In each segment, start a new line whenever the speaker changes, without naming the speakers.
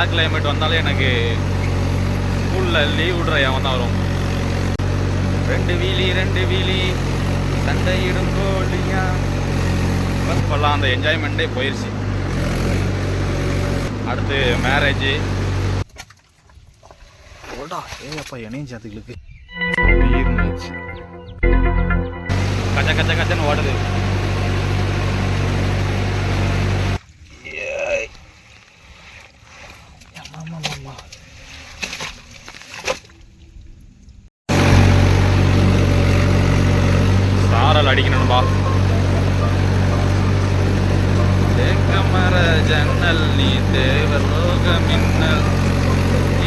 மழை கிளைமேட் வந்தாலே எனக்கு ஸ்கூலில் லீவ் விடுற எவன் தான் வரும். ரெண்டு வீலி ரெண்டு வீலி சண்டையிடும் கோழியா இப்போல்லாம் அந்த என்ஜாய்மெண்ட்டே போயிடுச்சு அடுத்து மேரேஜ் ஓடா ஏப்பா என்னையும் சேர்த்துக்களுக்கு கச்ச கச்ச கச்சன்னு ஓடுது ஏய். ஆமா, ஆமா, ஆமா. சாரல் அடிக்கணும்பா தேக்க மர ஜன்னல் நீ தேவர் லோக மின்னல்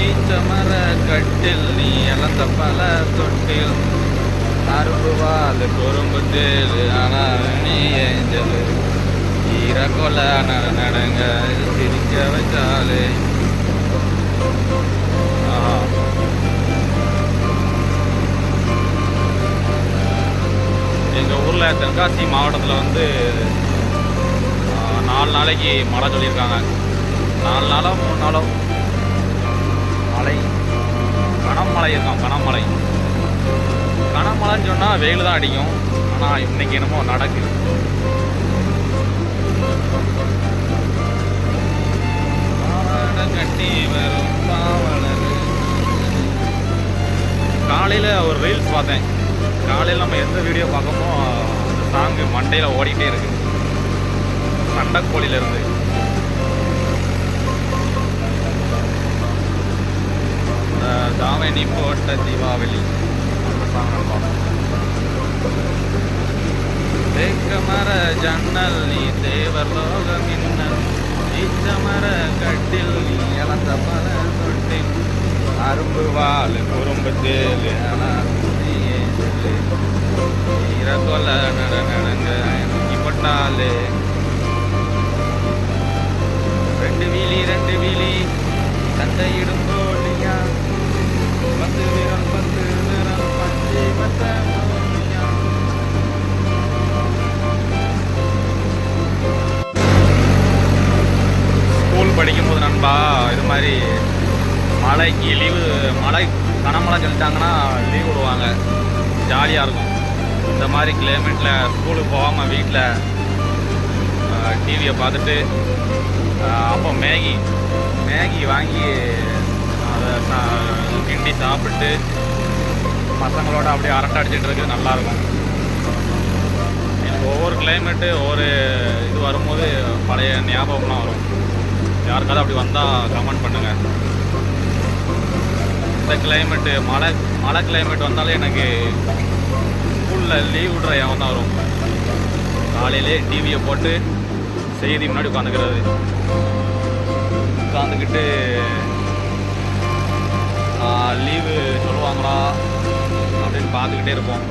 ஈச்ச மர கட்டில் நீ இழந்த பல தொட்டில் அரும்புவால் குறும்பு தேலு ஆனா நீ ஏஞ்சல் ஈர கொல நட எங்கள் ஊரில் தென்காசி மாவட்டத்தில் வந்து நாலு நாளைக்கு மழை சொல்லியிருக்காங்க. நாலு நாளோ மூணு நாளோ மழை. கனமழை இருக்கும் கனமழை கனமழைன்னு சொன்னால் வெயில் தான் அடிக்கும். ஆனால் இன்னைக்கு என்னமோ நடக்குது காலையில் நம்ம எந்த வீடியோ பார்க்கமோ அந்த சாங்கு மண்டையில் ஓடிட்டே இருக்கு. சண்டைக்கோழில இருந்து. இந்த தாவணி போட்ட தீபாவளி. அந்த சாங் நல்லா மர ஜன்னல் நீ தேவர் லோகம் மின்னல் மர கட்டில் நீ இழந்த பல தொட்டில். அரும்பு வால் குறும்பு தேலு ஆனால் நீயே சொல்லு ரெண்டு வீலி ரெண்டு வீலி சண்டையிடும் கோழியா பத்து பத்து பஞ்சு பத்த ஸ்கூல் படிக்கும்போது நண்பா இது மாதிரி மழைக்கு லீவு மழை கனமழை சொல்லிட்டாங்கன்னா லீவ் விடுவாங்க ஜாலியாக இருக்கும். இந்த மாதிரி கிளைமேட்டில் ஸ்கூலுக்கு போகாமல் வீட்டில் டிவியை பார்த்துட்டு அப்போ மேகி மேகி வாங்கி அதை கிண்டி சாப்பிட்டு பசங்களோட அப்படியே அரட்டை அடிச்சிட்டு இருக்கு நல்லாயிருக்கும் எனக்கு ஒவ்வொரு கிளைமேட்டு ஒவ்வொரு இது வரும்போது பழைய ஞாபகம்லாம் வரும். யாருக்காவது அப்படி வந்தால் கமெண்ட் பண்ணுங்கள் இந்த கிளைமேட்டு மழை மழை கிளைமேட் வந்தாலே எனக்கு ஸ்கூலில் லீவ் விடுற எவன் தான் வரும். காலையிலே டிவியை போட்டு செய்தி முன்னாடி உட்காந்துக்கிறது உட்காந்துக்கிட்டு லீவு சொல்லுவாங்களா? அப்படின்னு பார்த்துக்கிட்டே இருப்போம்.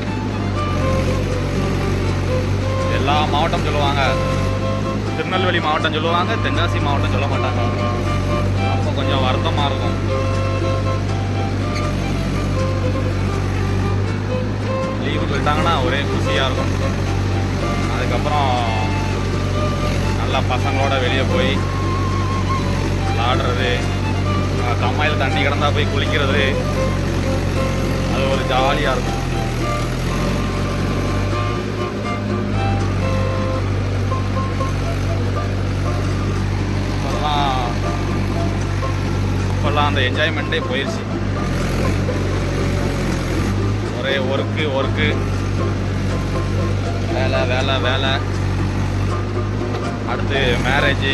எல்லா மாவட்டம் சொல்லுவாங்க. திருநெல்வேலி மாவட்டம் சொல்லுவாங்க தென்காசி மாவட்டம் சொல்ல மாட்டாங்க. அப்போ கொஞ்சம் வருத்தமாக இருக்கும். லீவு விட்டாங்கன்னா ஒரே குஷியாக இருக்கும். அதுக்கப்புறம் நல்லா பசங்களோட வெளியே போய் விளாடுறது கம்மாயில் தண்ணி கிடந்தா போய் குளிக்கிறது அது ஒரு ஜாலியாக இருக்கும். இப்போல்லாம் இப்போல்லாம் அந்த என்ஜாய்மெண்ட்டே போயிடுச்சு ஒரே ஒர்க்கு ஒர்க்கு. வேலை வேலை வேலை. அடுத்து மேரேஜ்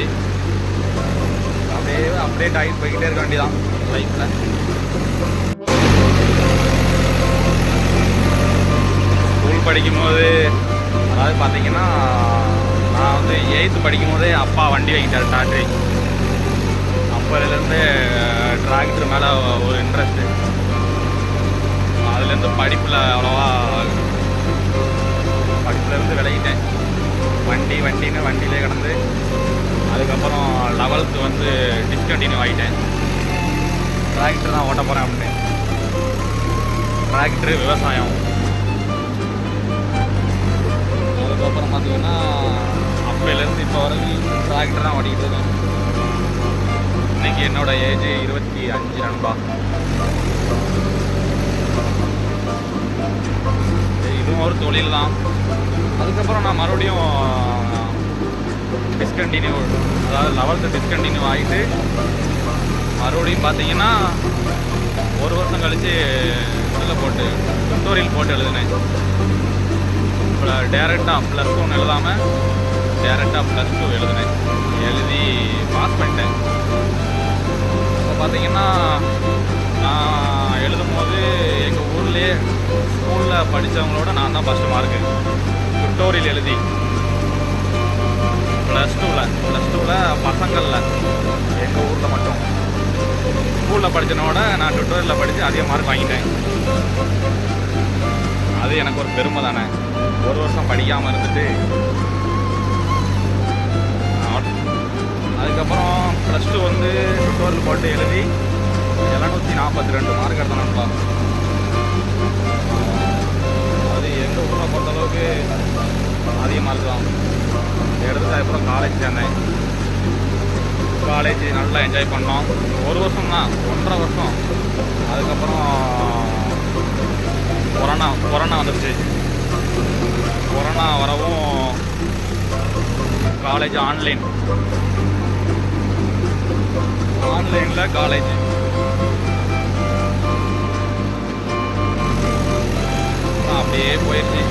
அப்படியே அப்டேட் ஆகிட்டு போய்கிட்டே இருக்க வேண்டியதான் லைஃப்பில் ஸ்கூல் படிக்கும்போது அதாவது பார்த்தீங்கன்னா நான் வந்து எயித்து படிக்கும்போதே அப்பா வண்டி வாங்கிட்டார் டாக்டரி. அப்போதுலேருந்து டிராக்டர் மேலே ஒரு இன்ட்ரெஸ்ட்டு அந்த படிப்பில் அவ்வளோவா படிப்புலேருந்து விலகிட்டேன். வண்டி வண்டின்னு வண்டியிலே கிடந்து அதுக்கப்புறம் லெவல்த்து வந்து டிஸ்கண்டினியூ ஆகிட்டேன் டிராக்டர் தான் ஓட்ட போகிறேன் அப்படின்னு. டிராக்டரு விவசாயம். அதுக்கப்புறம் பார்த்தீங்கன்னா அப்பையிலேருந்து இப்போ வரைக்கும் டிராக்டர் தான் ஓட்டிக்கிட்டு இருக்கேன். இன்னைக்கு என்னோடய ஏஜ் இருபத்தி அஞ்சு நண்பா. இதுவும் ஒரு தொழில் தான் அதுக்கப்புறம் நான் மறுபடியும் டிஸ்கண்டினியூ அதாவது லெவல்த்து டிஸ்கண்டினியூ ஆகிட்டு மறுபடியும் பார்த்தீங்கன்னா ஒரு வருஷம் கழித்து இதில் போட்டு டுட்டோரியல் போட்டு எழுதினேன். இப்போ டேரெக்டாக ப்ளஸ் ஒன் எழுதாமல் டேரெக்டாக ப்ளஸ் டூ எழுதினேன். எழுதி பாஸ் பண்ணிட்டேன். இப்போ பார்த்தீங்கன்னா நான் எழுதும் போது எங்கள் ஊர்லேயே ஸ்கூலில் படித்தவங்களோட நான் தான் ஃபஸ்ட்டு மார்க்கு டுட்டோரியல் எழுதி. ப்ளஸ் டூவில் ப்ளஸ் டூவில் பசங்களில் எங்கள் ஊரில் மட்டும். ஸ்கூலில் படித்தனோட நான் டுட்டோரியலில் படித்து அதிக மார்க் வாங்கிட்டேன். அது எனக்கு ஒரு பெருமை தானே. ஒரு வருஷம் படிக்காமல் இருந்துட்டு. அதுக்கப்புறம் ப்ளஸ் டூ வந்து டுட்டோரியல் போட்டு எழுதி எழுநூற்றி நாற்பத்தி ரெண்டு மார்க் எடுத்தேன் நண்பா. எங்கள் பொறுத்த பொறுத்தளவுக்கு அதிகமாக இருக்கலாம் தான் எடுத்து அதுக்கப்புறம் காலேஜ் சேர்ந்தேன் காலேஜ் நல்லா என்ஜாய் பண்ணோம். ஒரு வருஷம் தான் ஒன்றரை வருஷம். அதுக்கப்புறம் கொரோனா கொரோனா வந்துடுச்சு கொரோனா வரவும் காலேஜ் ஆன்லைன் ஆன்லைனில் காலேஜ் அப்படியே போயிடுச்சு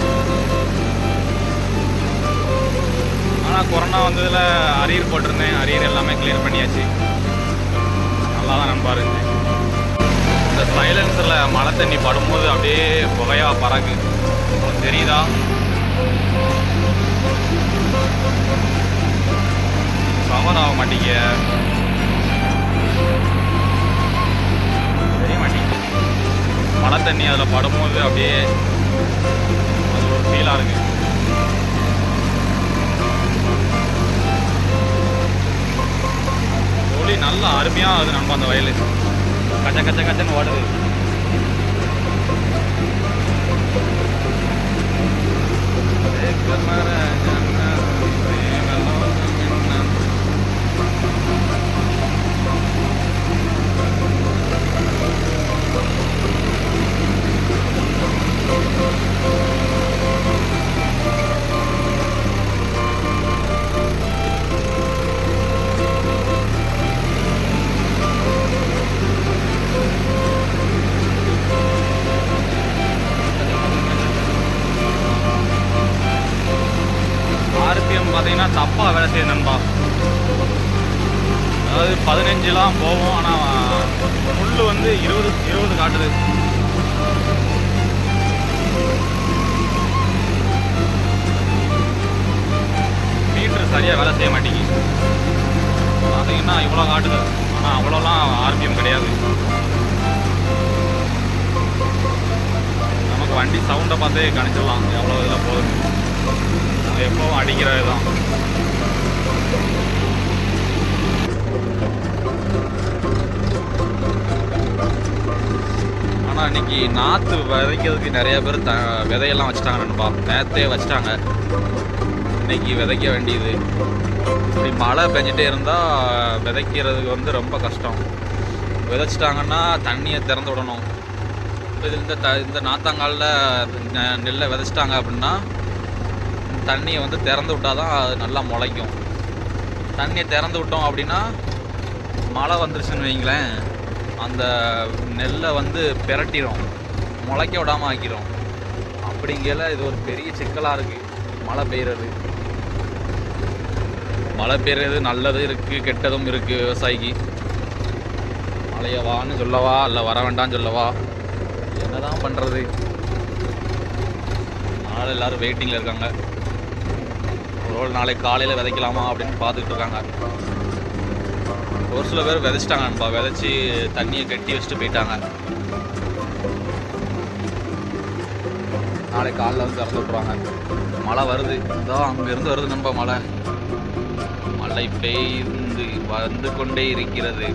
ஆனால் கொரோனா வந்ததில் அரியர் போட்டிருந்தேன். அரியர் எல்லாமே கிளியர் பண்ணியாச்சு. நல்லா தான் நண்பா இருந்துச்சு இந்த சைலன்ஸில் மழை தண்ணி படும்போது அப்படியே புகையாக பறகு உங்களுக்கு தெரியுதா? கவர் ஆக மாட்டீங்க. தெரிய மாட்டீங்க மழை தண்ணி அதில் படும்போது அப்படியே அது ஒரு ஃபீலாக இருக்குது ஒளி நல்லா அருமையாக ஆகுது நம்ம அந்த வயல். கச்ச கச்ச கச்சன்னு ஓடுது. RPM Oh, oh, oh. சரியாக வேலை செய்ய மாட்டேங்குது பார்த்தீங்கன்னா இவ்வளோ காட்டுது. ஆனால் அவ்வளோலாம் ஆர்பிஎம் கிடையாது. நமக்கு வண்டி சவுண்டை பார்த்தே கணிச்சிடலாம். எவ்வளோ இதில் போகுது அது எப்பவும் அடிக்கிறது தான் ஆனால் இன்னைக்கு நாற்று விதைக்கிறதுக்கு நிறைய பேர் த விதையெல்லாம் வச்சுட்டாங்க நண்பா நேற்றே வச்சுட்டாங்க. இன்னைக்கு விதைக்க வேண்டியது. இப்படி மழை பெஞ்சிட்டே இருந்தால் விதைக்கிறதுக்கு வந்து ரொம்ப கஷ்டம். விதைச்சிட்டாங்கன்னா தண்ணியை திறந்து விடணும். இது இந்த த இந்த நாத்தாங்காலில் நெ- நெல்லை விதைச்சிட்டாங்க அப்படின்னா தண்ணியை வந்து திறந்து விட்டால் தான் அது நல்லா முளைக்கும். தண்ணியை திறந்து விட்டோம் அப்படின்னா மழை வந்துருச்சுன்னு வைங்களேன் அந்த நெல்லை வந்து பிரட்டிடும் முளைக்க விடாமல் ஆக்கிரும். அப்படிங்கிற இது ஒரு பெரிய சிக்கலாக இருக்குது மழை பெய்கிறது மழை பெய்யறது நல்லதும் இருக்குது கெட்டதும் இருக்குது விவசாயிக்கு. மழையவான்னு சொல்லவா இல்லை வர வேண்டாம்னு சொல்லவா? என்னதான் பண்ணுறது நாள் எல்லாரும் வெயிட்டிங்கில் இருக்காங்க. ஒரு நாளைக்கு காலையில் விதைக்கலாமா அப்படின்னு பார்த்துக்கிட்டு இருக்காங்க. ஒரு சில பேர் விதைச்சிட்டாங்க நண்பா விதைச்சி தண்ணியை கட்டி வச்சுட்டு போயிட்டாங்க. நாளைக்கு காலைல வந்து திறந்து விட்ருவாங்க மழை வருது. இதோ அங்கேருந்து வருது நண்பா மழை. மழை பெய்ந்து வந்து கொண்டே இருக்கிறது.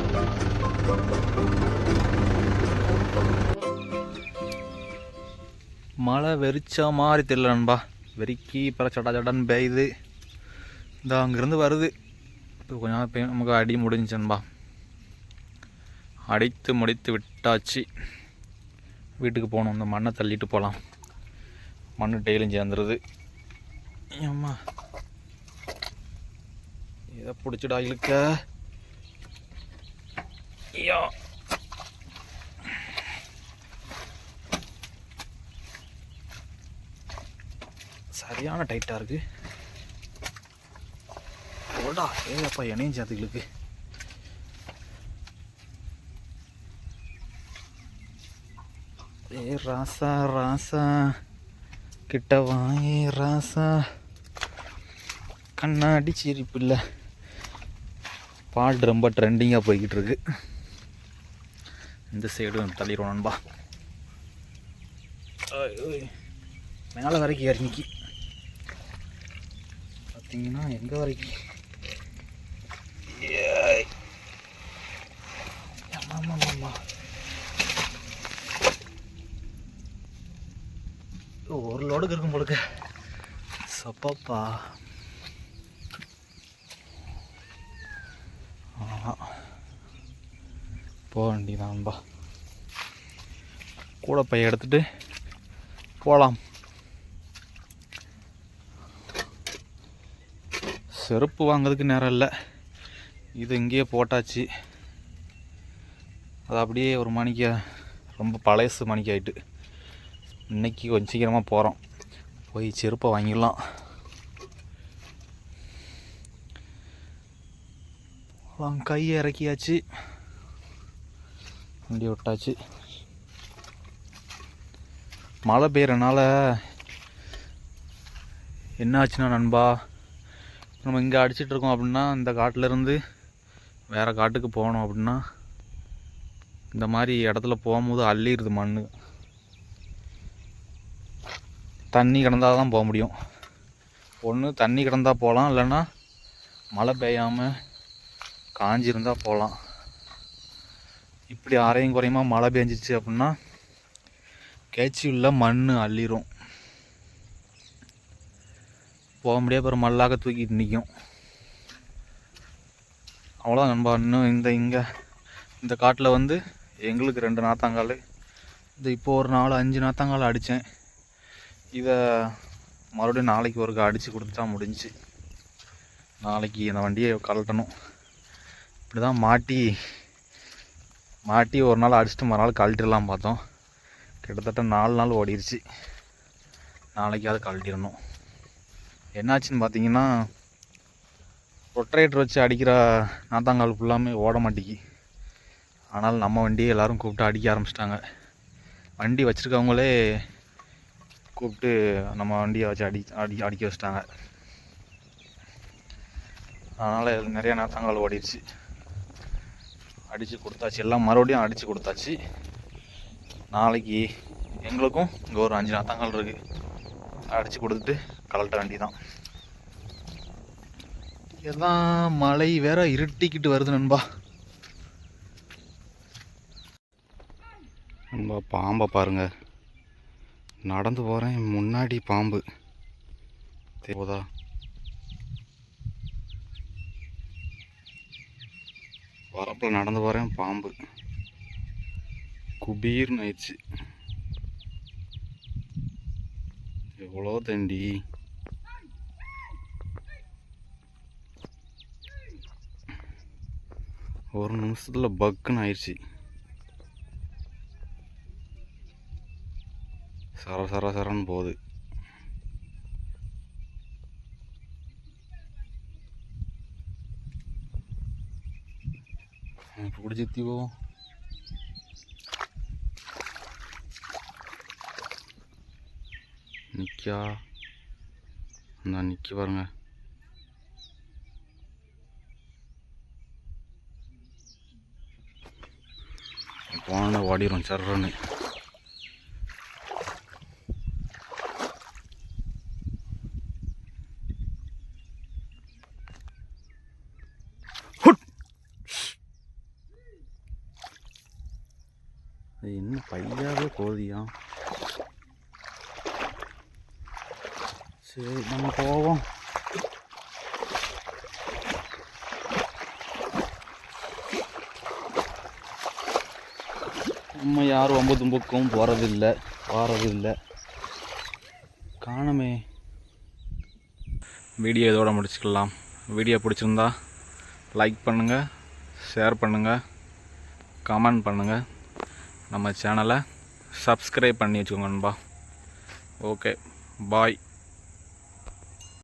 மழை வெறிச்ச மாதிரி தெரியல நண்பா. வெறிக்கி பல சடா சட்டான்னு பெய்யுது இந்த அங்கேருந்து வருது. இப்போ கொஞ்ச நாள் பெய் நமக்கு அடி முடிஞ்சுச்சு நண்பா. அடித்து முடித்து விட்டாச்சு. வீட்டுக்கு போகணும். இந்த மண்ணை தள்ளிட்டு போகலாம். மண் டெய்லியும் சேர்ந்துருது. ஏம்மா? இதை பிடிச்சிடா இழுக்க. ஐயோ. சரியான டைட்டாக இருக்கு. ஓடா ஏப்பா என்னையும் சேர்த்து இழுக்கு. ஏ ராசா ராசா. கிட்ட வாயே ராசா. கண்ணாடி சிரிப்பு இல்லை. பாட்டு ரொம்ப ட்ரெண்டிங்காக போய்கிட்டு இருக்கு இந்த சைடு தள்ளிடுவோம் நண்பா. மேலே வரைக்கும் ஏறி பார்த்தீங்கன்னா எங்கே வரைக்கும்? ஏய். ஒரு லோடுக்கு இருக்கும் போலுக்கு சப்பாப்பா. போக வேண்டியதான்பா கூட பைய எடுத்துட்டு போகலாம் செருப்பு வாங்குறதுக்கு நேரம் இல்லை. இது இங்கேயே போட்டாச்சு. அது அப்படியே ஒரு மணிக்கு ரொம்ப பழசு மணிக்கு ஆயிட்டு. இன்னைக்கு கொஞ்சம் சீக்கிரமாக போகிறோம் போய் செருப்பை வாங்கிடலாம். போகலாம் கையை இறக்கியாச்சு. வண்டி விட்டாச்சு. மழை பெய்கிறனால என்ன ஆச்சுன்னா நண்பா? நம்ம இங்கே அடிச்சிட்டு இருக்கோம் அப்படின்னா இந்த காட்டிலேருந்து வேறு காட்டுக்கு போகணும் அப்படின்னா இந்த மாதிரி இடத்துல போகும்போது அள்ளிடுது மண் தண்ணி கிடந்தால் தான் போக முடியும். ஒன்று தண்ணி கிடந்தா போகலாம். இல்லைன்னா மழை பெய்யாமல் காஞ்சிருந்தால் போகலாம். இப்படி அரையும் குறையுமா? மழை பெஞ்சிச்சு அப்படின்னா கேச்சி உள்ள மண் அள்ளிரும். போக முடியாது அப்புறம் மல்லாக தூக்கிட்டு நிற்கும் அவ்வளோதான் நண்பா இன்னும் இந்த இங்கே இந்த காட்டில் வந்து எங்களுக்கு ரெண்டு நாத்தாங்கால். இந்த இப்போ ஒரு நாலு அஞ்சு நாத்தாங்கால் அடித்தேன் இதை மறுபடியும் நாளைக்கு ஒருக்கா அடித்து கொடுத்துட்டா முடிஞ்சு. நாளைக்கு அந்த வண்டியை கலட்டணும் இப்படி தான் மாட்டி மாட்டி ஒரு நாள் அடிச்சுட்டு மறுநாள் கழட்டிடலாம் பார்த்தோம். கிட்டத்தட்ட நாலு நாள் ஓடிடுச்சு நாளைக்காவது கழட்டிடணும். என்னாச்சுன்னு பார்த்தீங்கன்னா ரொட்ரேட்டர் வச்சு அடிக்கிற நாத்தாங்கால் ஃபுல்லாமே ஓட மாட்டேங்கி. ஆனால் நம்ம வண்டியை எல்லோரும் கூப்பிட்டு அடிக்க ஆரம்பிச்சிட்டாங்க. வண்டி வச்சுருக்கவங்களே கூப்பிட்டு நம்ம வண்டியை வச்சு அடி அடி அடிக்க வச்சிட்டாங்க. அதனால் நிறையா நாத்தாங்கால் ஓடிடுச்சு அடித்து கொடுத்தாச்சு. எல்லாம் மறுபடியும் அடித்து கொடுத்தாச்சு. நாளைக்கு எங்களுக்கும் இங்கே ஒரு அஞ்சு நாத்தாங்கால் இருக்குது அடித்து கொடுத்துட்டு கலட்ட வேண்டியதான் எல்லாம் மழை வேற இருட்டிக்கிட்டு வருது நண்பா. நண்பா பாம்பை பாருங்க. நடந்து போகிறேன் முன்னாடி பாம்பு. போதா? வரப்பில் நடந்து போகிறேன் பாம்பு. குபீர்னு ஆயிடுச்சு. எவ்வளோ தண்டி. ஒரு நிமிஷத்தில் பக்குன்னு ஆயிடுச்சு. சர சர சரன்னு போகுது. இப்போ பிடிச்சி நிற்கா இந்த நிற்க பாருங்க போன ஓடிடும் சர்றன்னு ஹுட். அது என்ன பையாவே போதியா சரி நம்ம போவோம் நம்ம யாரும் ஒம்பது தும்புக்கும் போகிறதில்ல வாரதில்லை. காணமே. வீடியோ இதோட முடிச்சுக்கலாம். வீடியோ பிடிச்சிருந்தா லைக் பண்ணுங்கள் ஷேர் பண்ணுங்கள் கமெண்ட் பண்ணுங்கள் நம்ம சேனலை சப்ஸ்கிரைப் பண்ணி வச்சுக்கோங்க நண்பா. Okay bye